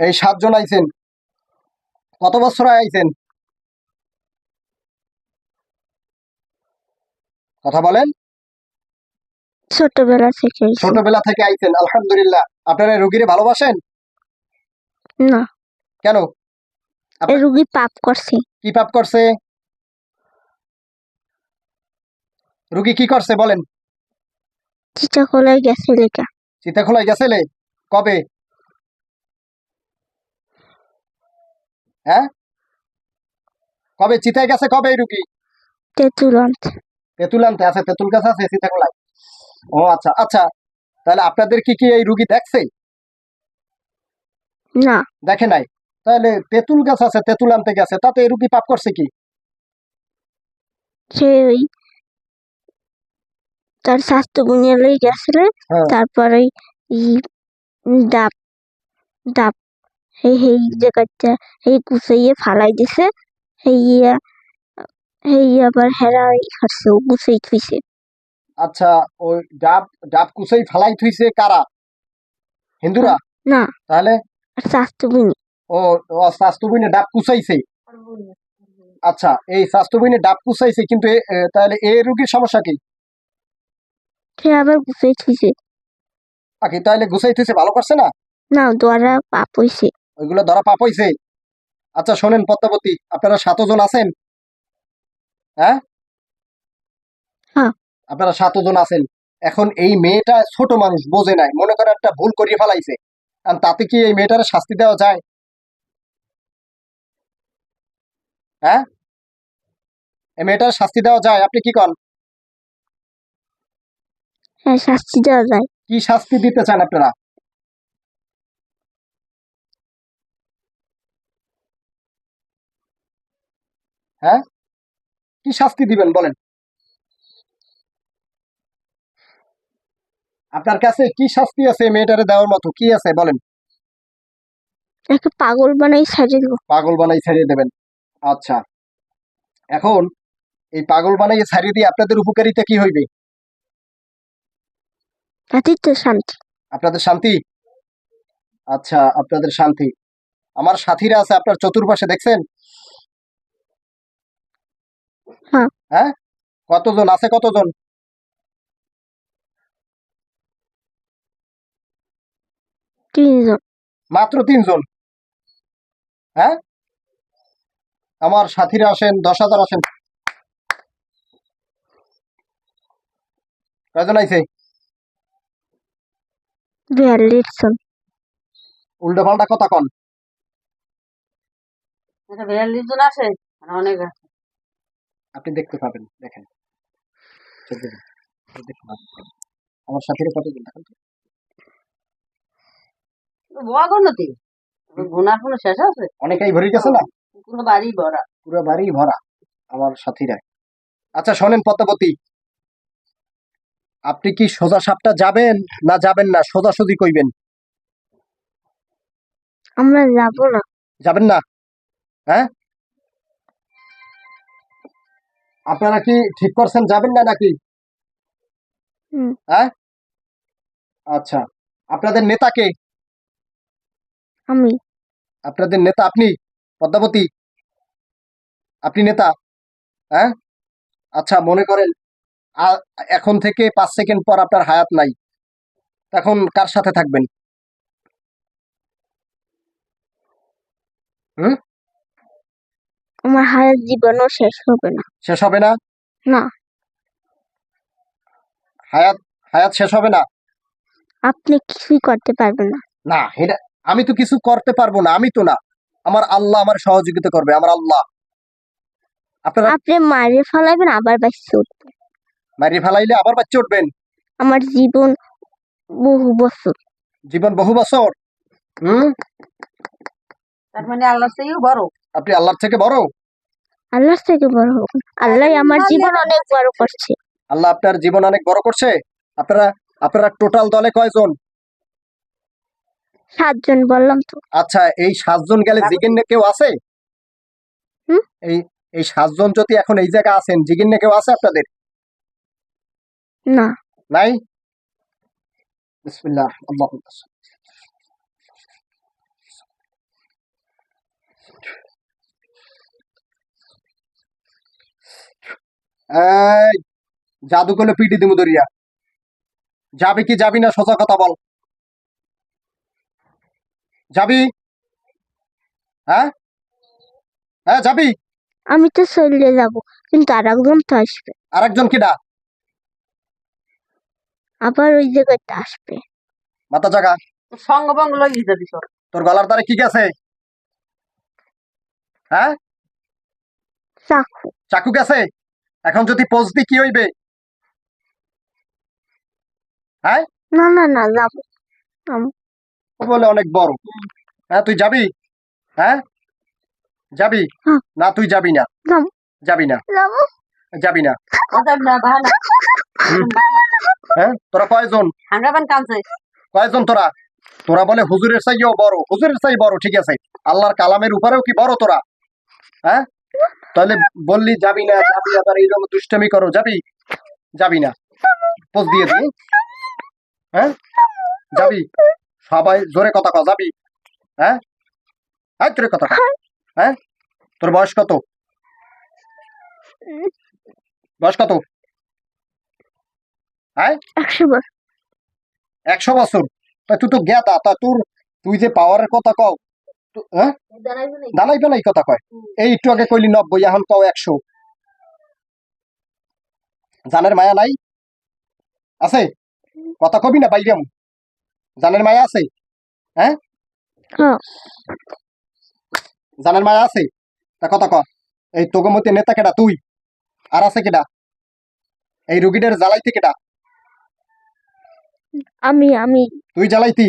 এই সাতজন আইছেন। কত বছর আইছেন? কথা বলেন। ছোটবেলা থেকে ছোটবেলা থেকে আইছেন আলহামদুলিল্লাহ। আপনারা রোগীরে ভালোবাসেন? না। কেন? রুগী পাপ করছে। কি পাপ করছে? রুগী কি করছে বলেন। চিটা খোলায় গেছে লেখা। চিতাখোলায় গেছিলে কবে? হ্যাঁ? কবে? চিতায় গেছে কবে এই রুগী? তেঁতুল আনতে। আছে তেঁতুল গাছ আছে সীতাকোলায়। ও আচ্ছা আচ্ছা তাহলে আপনাদের কি কি এই রুগী দেখছে না। দেখে নাই। তাহলে তেঁতুল গাছ আছে তেঁতুল আনতে গেছে তাতে এই রুগী পাপ করছে কি? সে ওই তার স্বাস্থ্য গুনিয়ে লই গেছিলে হ্যাঁ। তারপরে ডাব ডাব সেই সেই জায়গাটা সেই গুছাইয়ে ফালাই দিছে সেই ইয়া সেই আবার হেরা ই করছে ও গুছাই থুইছে। আচ্ছা ওই ডাব ডাব কুসাই ফালাই থুইছে কারা? হিন্দুরা? না। তাহলে? আর ও স্বাস্থ্যবিনে ডাব কুসাইছে আচ্ছা এই স্বাস্থ্যবিনে ডাব কুসাইছে কিন্তু তাহলে এই রোগীর সমস্যা কি? সে আবার গুছাই থুইছে। আকি তাহলে গুছাই থুইছে ভালো করছে না? না দ্বারা পাপ হইছে। ওইগুলো ধরা পাপ হইছে। আচ্ছা শোনেন পদ্মাবতী আপনারা সাতজন আছেন? হ্যাঁ? হ্যাঁ। আপনারা সাতজন আছেন। এখন এই মেয়েটা ছোট মানুষ বোঝে নাই মনে করে একটা ভুল করিয়ে ফেলাইছে। আর তাতে কি এই মেয়েটার শাস্তি দেওয়া যায়? হ্যাঁ? এই মেয়েটার শাস্তি দেওয়া যায় আপনি কি কন? হ্যাঁ শাস্তি দেওয়া যায়। কি শাস্তি দিতে চান আপনারা? হ্যাঁ? কি শাস্তি দিবেন বলেন। আপনার কাছে কি শাস্তি আছে মেয়েটারে দেওয়ার মতো? কি আছে বলেন। একে পাগল বানাই ছাড়ে দেবো। পাগল বানাই ছাড়িয়ে দেবেন। আচ্ছা। এখন এই পাগল বানাই ছাড়িয়ে দিয়ে আপনাদের উপকারিতা কি হইবে? শান্তি। আপনাদের শান্তি? আচ্ছা আপনাদের শান্তি। আমার সাথীরা আছে আপনার চতুর্পাশে দেখছেন? হ্যাঁ। হ্যাঁ? কতজন? আছে কতজন? তিনজন। মাত্র তিনজন? হ্যাঁ? আমার সাথীরা আসেন দশ হাজার আসেন। কয়জন আইছে? বিয়াল্লিশ জন উল্টো পাল্টা কথা কন। বিয়াল্লিশ জন আছে মানে অনেক। আছে আপনি দেখতে পাবেন দেখেন। আমার সাথীরা কতজন? দেখেন তো? গুনার কোনো শেষ আছে? অনেকেই ভরে গেছে না? বাড়ি ভরা। পুরো বাড়ি ভরা আমার সাথীরা। আচ্ছা শোনেন পদ্মাবতী। আপনি কি সোজা সাপটা যাবেন না যাবেন না? সোজাসুজি কইবেন। আমরা যাব না। যাবেন না? হ্যাঁ? আপনারা কি ঠিক করছেন যাবেন না নাকি? হুম। হ্যাঁ? আচ্ছা। আপনাদের নেতাকে আমি। আপনাদের নেতা আপনি? পদ্মাবতী? আপনি নেতা? হ্যাঁ? আচ্ছা মনে করেন এখন থেকে পাঁচ সেকেন্ড পর আপনার হায়াত নাই। তখন কার সাথে থাকবেন? আমার হায়াত জীবনও শেষ হবে না। শেষ হবে না? না। হায়াত হায়াত শেষ হবে না? আপনি কিছুই করতে পারবেন না। না এটা আমি তো কিছু করতে পারব না আমি তো না। আমার আল্লাহ আমার সহযোগিতা করবে আমার আল্লাহ। আপনারা আপনি মারে ফেলাবেন আবার বাঁচতে উঠবে মারিয়ে ফেলাইলে আবার বাচ্চা উঠবেন? আমার জীবন বহু বছর। জীবন বহু বছর? হুম? তার মানে আল্লাহ থেকেও বড়। আপনি আল্লাহর থেকে বড়? আল্লাহর থেকে বড় আল্লাহ আমার জীবন অনেক বড় করছে। আল্লাহ আপনার জীবন অনেক বড় করছে? আপনারা আপনারা টোটাল দলে কয়জন? সাতজন বললাম তো। আচ্ছা এই সাতজন গেলে জিগিন্নে কেউ আছে? হুম? এই এই সাতজন যদি এখন এই জায়গায় আছেন জিগিন্নে কেউ আছে আপনাদের? না। নাই? বিসমিল্লাহ আল্লাহু আকবার। জাদু করলে পিটি দিমু দরিয়া। যাবি কি যাবি না সোজা কথা বল। যাবি? হ্যাঁ? হ্যাঁ যাবি? আমি তো চলে যাব কিন্তু আর একজন তো আসবে। আরেকজন কিডা আবার ওই জায়গাটা আসবে। মাথা জাগা। সঙ্গ বঙ্গ লই যাবি সব তোর গলার দ্বারে কি গেছে? হ্যাঁ? চাকু। চাকু গেছে? এখন যদি পোজ দি কি হইবে? হ্যাঁ? না না না যাব ও বলে অনেক বড়। হ্যাঁ তুই যাবি? হ্যাঁ? যাবি? হ্যাঁ। না তুই যাবি না। যাবি না। যাবি না। হ্যাঁ তোরা কয়জন? কয়জন তোরা? তোরা বলে হুজুরের চাইও বড়। হুজুরের চাই বড় ঠিক আছে। আল্লাহর কালামের উপরেও কি বড় তোরা? হ্যাঁ? তাহলে বললি যাবি না যাবি আবার এইরকম দুষ্টামি করো যাবি? যাবি না। পোজ দিয়ে দি হ্যাঁ? যাবি? সবাই জোরে কথা কও যাবি? হ্যাঁ? হ্যাঁ জোরে কথা হ্যাঁ? তোর বয়স কত? বয়স কত? হ্যাঁ? একশো বার একশো বছর? তা তুই তো জ্ঞাতা তা তোর তুই যে পাওয়ারের কথা কও দালাই বেলাই কথা কয়। এই একটু আগে কইলি নব্বই এখন কও একশো। জানের মায়া নাই? আছে? কথা কবি না বাইরাম জানের মায়া আছে? হ্যাঁ? হ্যাঁ। জানের মায়া আছে? তা কথা ক। এই তোগমতি নেতা কেডা? তুই? আর আছে কেডা? এই রুগীদের জ্বালাইতে কেডা? আমি আমি। তুই জ্বালাইতি?